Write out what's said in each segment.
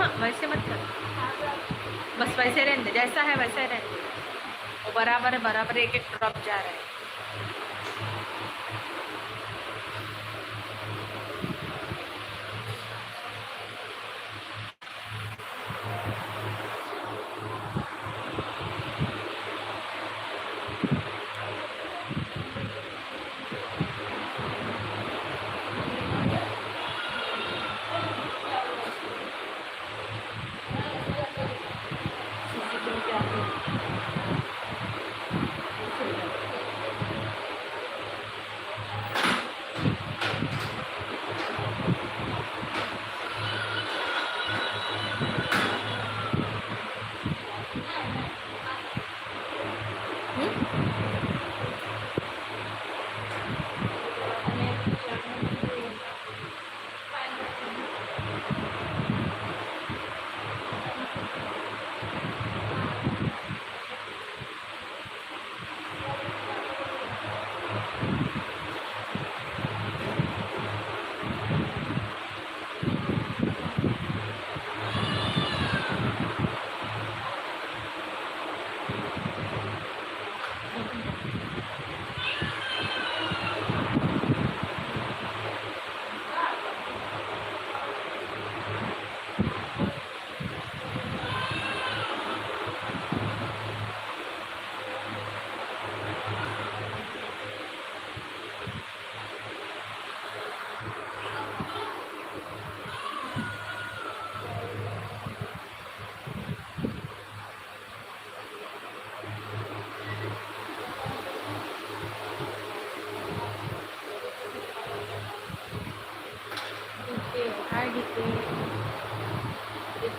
हाँ वैसे मत कर। बस वैसे रहने जैसा है वैसे रहने वो बराबर है बराबर एक एक ड्रॉप जा रहा है।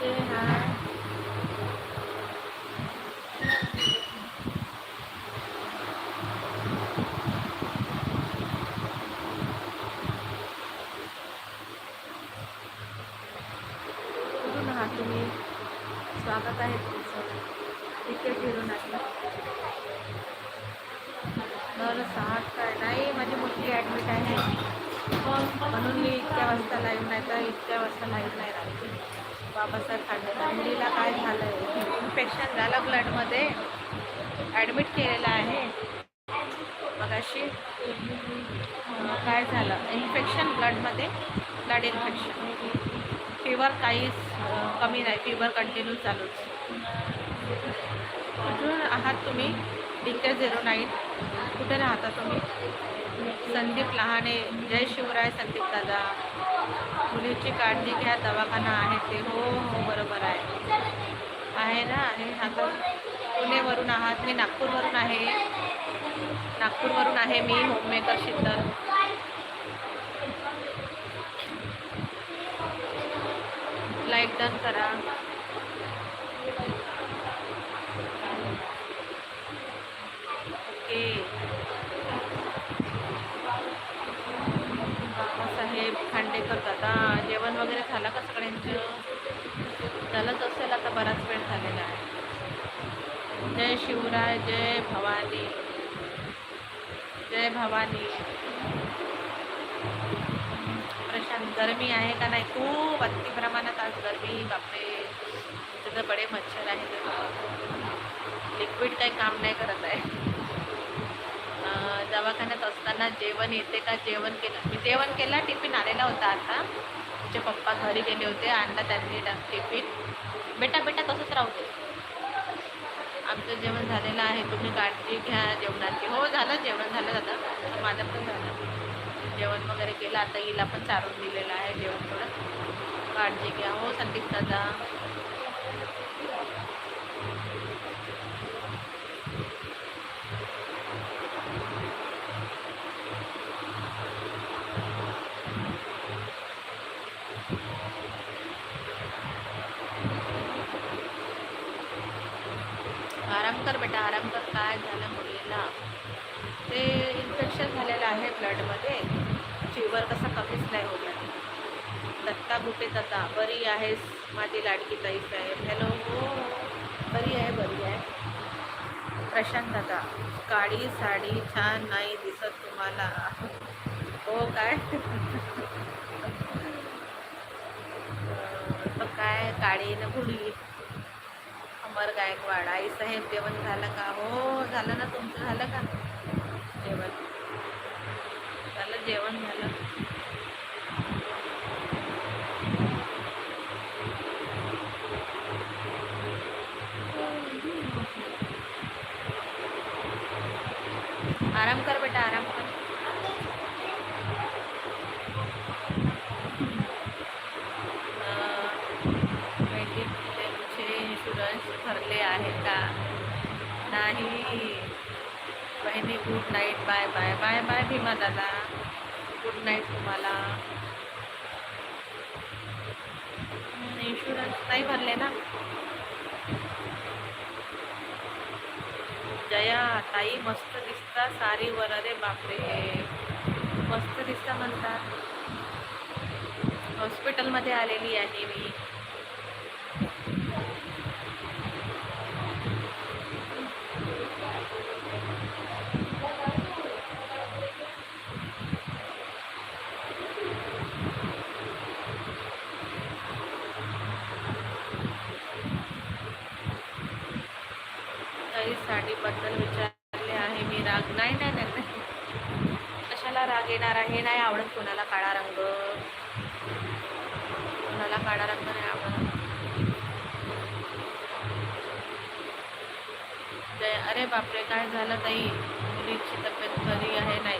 डीके हाय कुठून आहात तुम्ही स्वागत आहे तुमचं तिकीट घेऊन आहे बरं सहा काय नाही माझी मुलगी ॲडमिट आहे म्हणून मी इतक्या वाजता लाईव्ह नाही तर इतक्या वाजता लाईव्ह नाही राहते फॅमिलीला मुलीला काय झालं आहे इन्फेक्शन झालं ब्लडमध्ये ॲडमिट केलेलं आहे. मग अशी काय झालं? इन्फेक्शन ब्लडमध्ये ब्लड इन्फेक्शन. फिवर काहीच कमी नाही. फिवर कंटिन्यू चालूच. कुठून आहात तुम्ही? D zero nine. कुठे राहता तुम्ही? संदीप लहाने. जय शिवराय संदीप दादा. मुलीची काळजी घ्या दवाखाना आहे ते. हो हो बरोबर आहे. आहे ना? आहे आता पुणेवरून आहात. मी नागपूरवरून आहे. नागपूरवरून आहे मी होममेकर शीतल लाईक डन करा ओके बाबासाहेब खांडेकर दादा जेवण वगैरे झालं का सगळ्यांचं? झालंच असेल आता बराच वेळ झालेला आहे. जय शिवराय जय भवानी. जय भवानी. प्रशांत गरमी आहे का नाही? खूप अति प्रमाणात आज गरमी बापरे. तिथं बडे मच्छर आहे लिक्विड काही काम नाही करत आहे. दवाखान्यात असताना जेवण येते का? जेवण केलं. मी जेवण केलं टिफिन आलेला होता आता. तुमचे पप्पा घरी गेले होते आणला त्यांनी टिफिन बेटा बेटा तसंच राहते आमचं जेवण झालेलं आहे तुम्ही काळजी घ्या जेवणाची. हो झालं जेवण झालं दादा. माझं पण झालं. जेवण वगैरे केलं आता हिला पण चारून दिलेलं आहे जेवण थोडं. काळजी घ्या. हो संदीप दादा. आराम कर बेटा आराम कर काय झालं मुलीला ते इन्फेक्शन झालेलं आहे ब्लडमध्ये फिवर कसा कमीच नाही होत. आहे दत्ता गुटे दत्ता बरी आहेस? माझी लाडकी ताई साहेब. हॅलो हो बरी आहे बरी आहे. प्रशांत दादा काळी साडी छान नाही दिसत तुम्हाला. हो काय? काय तर काय गाडीनं गुढी अमर गायकवाड. आई साहेब जेवण झालं का? हो झालं ना तुमचं झालं का? जेवण. झालं जेवण झालं आराम कर बेटा आराम कर मेडिक्लेमचे इन्शुरन्स भरले आहे का नाही बहिणी good night bye bye bye bye Bhima दादा. गुड नाईट तुम्हाला. इन्शुरन्स नाही भरले ना? जया ताई मस्त दिसता सारीवर अरे बापरे. मस्त दिसता म्हणतात. हॉस्पिटलमध्ये आलेली आहे मी काही साडीबद्दल विचारले आहे मी राग नाही नाही नाही नाही. कशाला राग येणार आहे नाही आवडत कोणाला काळा रंग कोणाला काळा रंग नाही आवडत जय अरे बापरे काय झालं ताई मुलीची तब्येत बरी आहे नाही.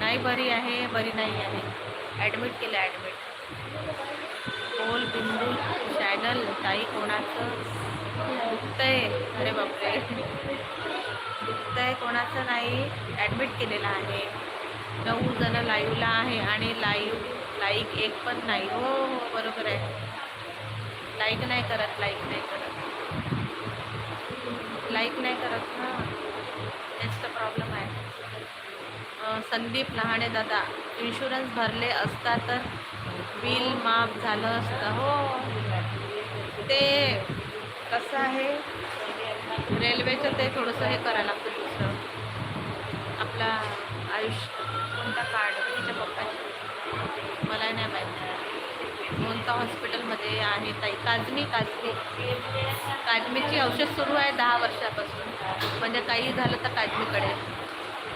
नाही बरी आहे बरी नाही आहे. ॲडमिट केलं ॲडमिट बोल बिंदू चॅनल ताई कोणाचं? दुखतंय. अरे बापरे. दुखतंय कोणाचं नाही. ॲडमिट केलेलं आहे. नऊ जण लाईव्हला आहे आणि लाईव्ह लाईक एक पण नाही. हो हो बरोबर आहे. लाईक नाही करत लाईक नाही करत. लाईक नाही करत ना. संदीप लहाणे दादा इन्शुरन्स भरले असता तर बिल माफ झालं असतं. हो. ते कसं आहे? रेल्वेचं ते थोडंसं हे करायला लागतं दुसरं आपला आयुष्य कोणता कार्ड तिच्या पप्पाची? मला नाही माहीत. कोणता हॉस्पिटलमध्ये आहे ताई? काजमी काजमी. काजमीची औषध सुरू आहे दहा वर्षापासून. म्हणजे काही झालं तर काजमीकडे.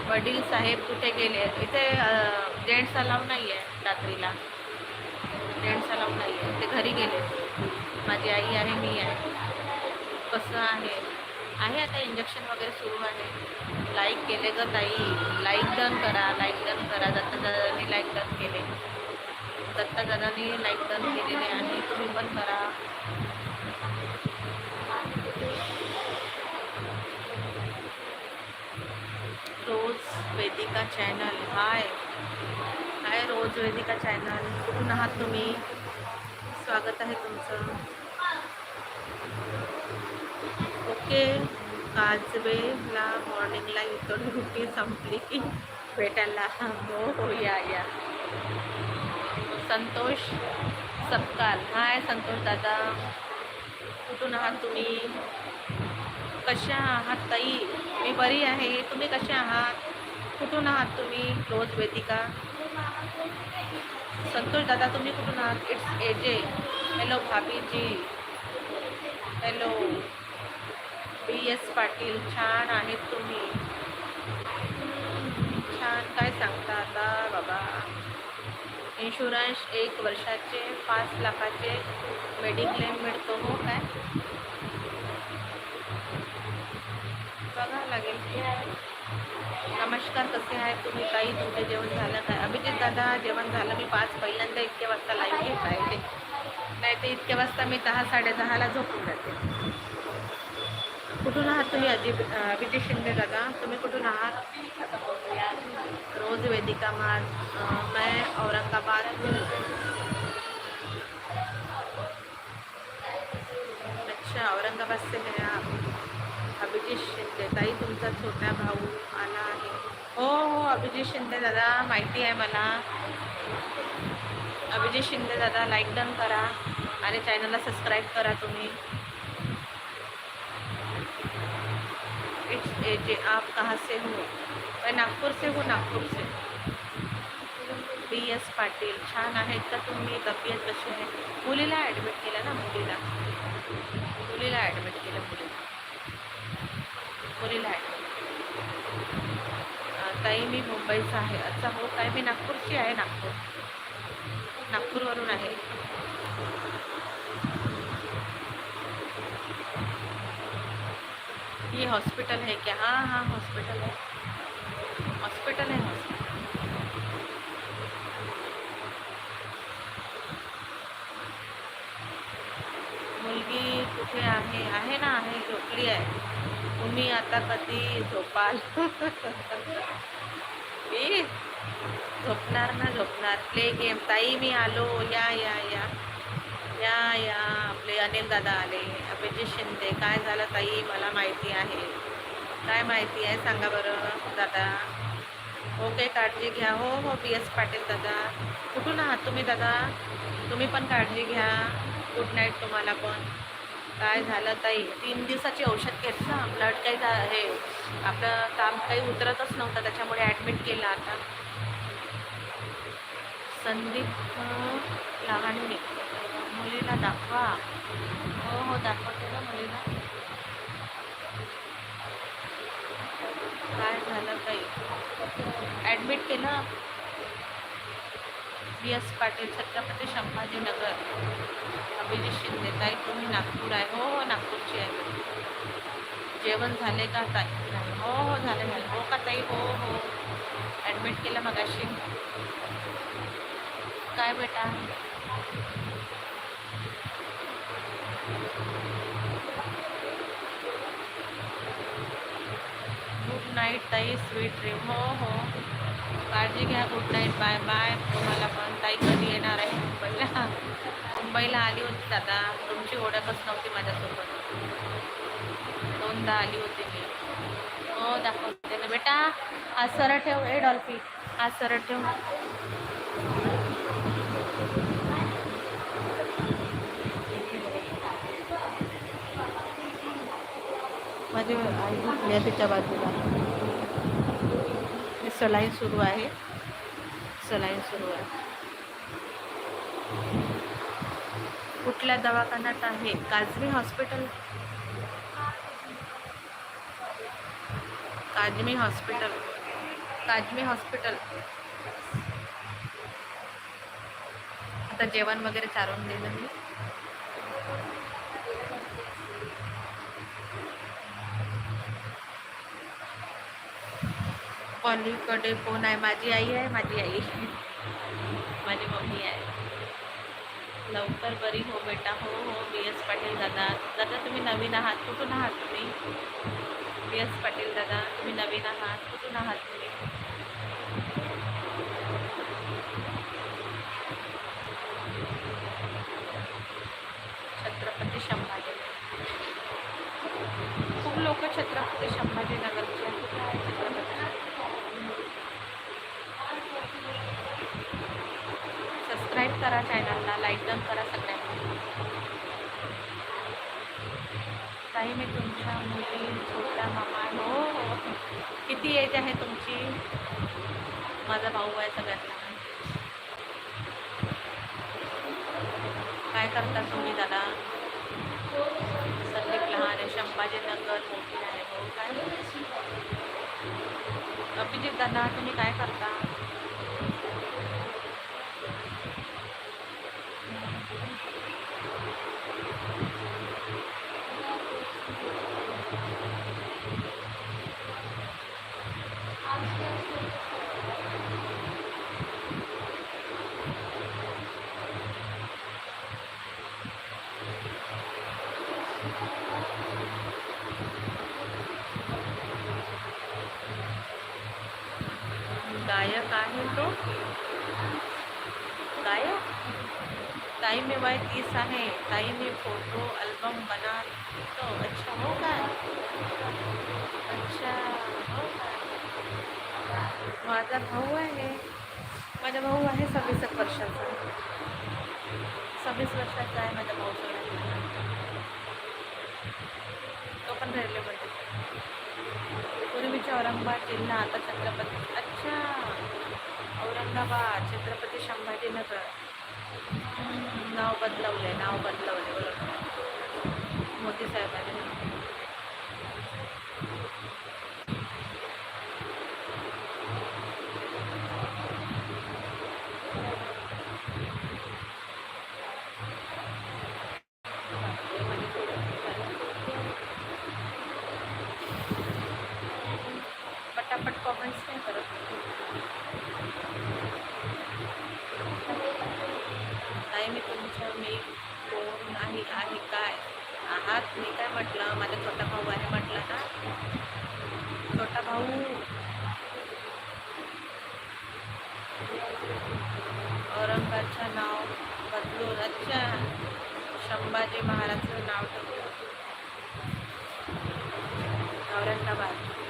वडील साहेब कुठे गेले? इथे जेंट्स अलाव नाही आहे रात्रीला. जेंट्स अलाव नाही आहे ते घरी गेले. माझी आई आहे मी आहे. कसं आहे? आहे आता इंजेक्शन वगैरे सुरू आहे. लाईक केले ग ताई. लाईक डन करा लाईक डन करा. दत्तादादांनी लाईक डन केले. दत्तादादांनी लाईक डन केलेले आणि तुम्ही पण करा. रोज वेदिका चॅनल. हाय. हाय रोज वेदिका चॅनल. कुठून आहात तुम्ही? स्वागत आहे तुमचं. ओके. काजवेला मॉर्निंगला येतो रुटी संपली. की भेटायला. हो हो या या. संतोष सपकाल. हाय संतोष दादा. कुठून आहात तुम्ही? कशा आहात ताई? मी बरी आहे. तुम्ही कशा आहात? कुठून आहात तुम्ही? रोज वेदिका? संतोष दादा, तुम्ही कुठून आहात? इट्स एजे हॅलो भाभीजी. हॅलो बी एस पाटील, छान आहेत तुम्ही. छान. काय सांगता आता, बाबा? इन्शुरन्स एक वर्षाचे, पाच लाखाचे मेडिक्लेम मिळतो, हो काय? बघा लागेल. नमस्कार कसे आहेत तुम्ही? काही तुमचं जेवण झालं काय अभिजित दादा जेवण झालं. मी पाच पहिल्यांदा इतक्या वाजता लाईव्ह घेत आहे. ते नाही ते इतक्या वाजता मी दहा साडेदहाला झोपून जाते. कुठून आहात तुम्ही अजित अभिजित शिंदे दादा? तुम्ही कुठून आहात? रोज वेदिका माज अं, मैं औरंगाबाद. अच्छा औरंगाबाद से मेरा अभिजित शिंदे. ताई तुमचा छोटा भाऊ आला आहे. हो हो अभिजित शिंदे दादा माहिती आहे मला. अभिजित शिंदे दादा लाईक डन करा आणि चॅनलला सबस्क्राईब करा तुम्ही. इट्स जे आप कहाँ से हो? मैं नागपूर से हो नागपूर से. बी एस पाटील छान आहेत का तुम्ही? तब्येत कशी आहे मुलीला ॲडमिट केलं ना मुलीला. मुलीला ॲडमिट केलं मुलीला. मुलीला ॲडमिट ताई मी मुंबईचा आहे. अच्छा हो काय मी नागपूरची आहे नागपूर. नागपूरवरून आहे. ये हॉस्पिटल है क्या हाँ हाँ हॉस्पिटल है हॉस्पिटल है हॉस्पिटल. मुलगी कुठे आहे? आहे ना आहे झोपली आहे. तुम्ही आता कधी झोपाल? मी झोपणार ना झोपणार. प्ले गेम ताई मी आलो. या या या. या या. आपले अनिल दादा आले. अभिजित शिंदे काय झालं ताई? मला माहिती आहे. काय माहिती आहे? सांगा बरं दादा. ओके काळजी घ्या. हो हो बी एस पाटील दादा. कुठून आहात तुम्ही दादा? तुम्ही पण काळजी घ्या. गुड नाईट तुम्हाला पण. काय झालं ताई? तीन दिवसाची औषध घेतलं ब्लड काही झा हे आपलं काम काही उतरतच नव्हतं त्याच्यामुळे ॲडमिट केलं आता. संदीप लहानने लहाने मुलीला दाखवा. हो हो दाखवते ना मुलीला. काय झालं ताई? ॲडमिट केलं? B S Patil Chhatrapati Sambhajinagar. Abhijit Shinde ताई तुम्ही नागपूर आहे. हो हो नागपूरची आहे. जेवण झाले का ताई? नाही. हो हो झालं झाले. हो का ताई? हो हो. ॲडमिट केलं मगाशी. काय बेटा? गुड नाईट ताई. स्वीट ड्रीम हो हो. काळजी घ्या गुड नाईट बाय बाय तुम्हाला पण. ताई कधी येणार आहे मुंबईला? मुंबईला आली होती दादा. तुमची ओळखच नव्हती माझ्यासोबत. दोनदा आली होती मी. हो दाखवते ना बेटा. आज सरळ ठेव ए डॉल्फी. आज सरळ ठेव. माझी आई झोपली तिच्या बाजूला. सलाईन सुरू आहे. सलाईन सुरू आहे. कुठल्या दवाखान्यात आहे? Kazmi hospital. Kazmi hospital. Kazmi hospital. आता जेवण वगैरे चारून दिलं मी. पलीकडे कोण आहे माझी आई आहे माझी आई माझी मम्मी आहे लवकर बरी हो, बेटा हो हो बी एस पाटील दादा. दादा, तुम्ही नवीन आहात? कुठून आहात तुम्ही? बी एस पाटील दादा, तुम्ही नवीन आहात? कुठून आहात तुम्ही? छत्रपती संभाजी. खूप लोक छत्रपती संभाजीनगरचे आहेत. सबस्क्राईब करा चॅनलला लाईक डन करा सगळ्यांना. ताई मी तुमच्या मुली छोट्या मामा हो हो. किती एज आहे तुमची? माझा भाऊ आहे सगळ्यात काय करता तुम्ही दादा? संदीप लहान आहे संभाजीनगर मोठी आहे हो काय? अभिजित दादा तुम्ही काय करता? गायक आहे तो. गायक ताई मी वय तीस आहे. ताई मी फ़ोटो अल्बम बना. तो अच्छा हो काय अच्छा हो काय माझा भाऊ आहे. माझा भाऊ आहे सव्वीस एक वर्षाचा. सव्वीस वर्षाचा आहे माझा भाऊ अच्छा औरंगाबाद जिल्हा आता छत्रपती अच्छा! औरंगाबाद छत्रपती संभाजीनगर. नाव बदलवले नाव बदलवले बरोबर मोदी साहेबांनी. कॉमेंट्स नाही करत नाही मी तुमच्या मी कोण आहे आहे काय? आहात? मी काय म्हटलं? माझा छोटा भाऊ आहे म्हटलं ना? छोटा भाऊ. औरंगाबादचं नाव बदलून अच्छा. संभाजी महाराजचं नाव ठेवलं औरंगाबाद.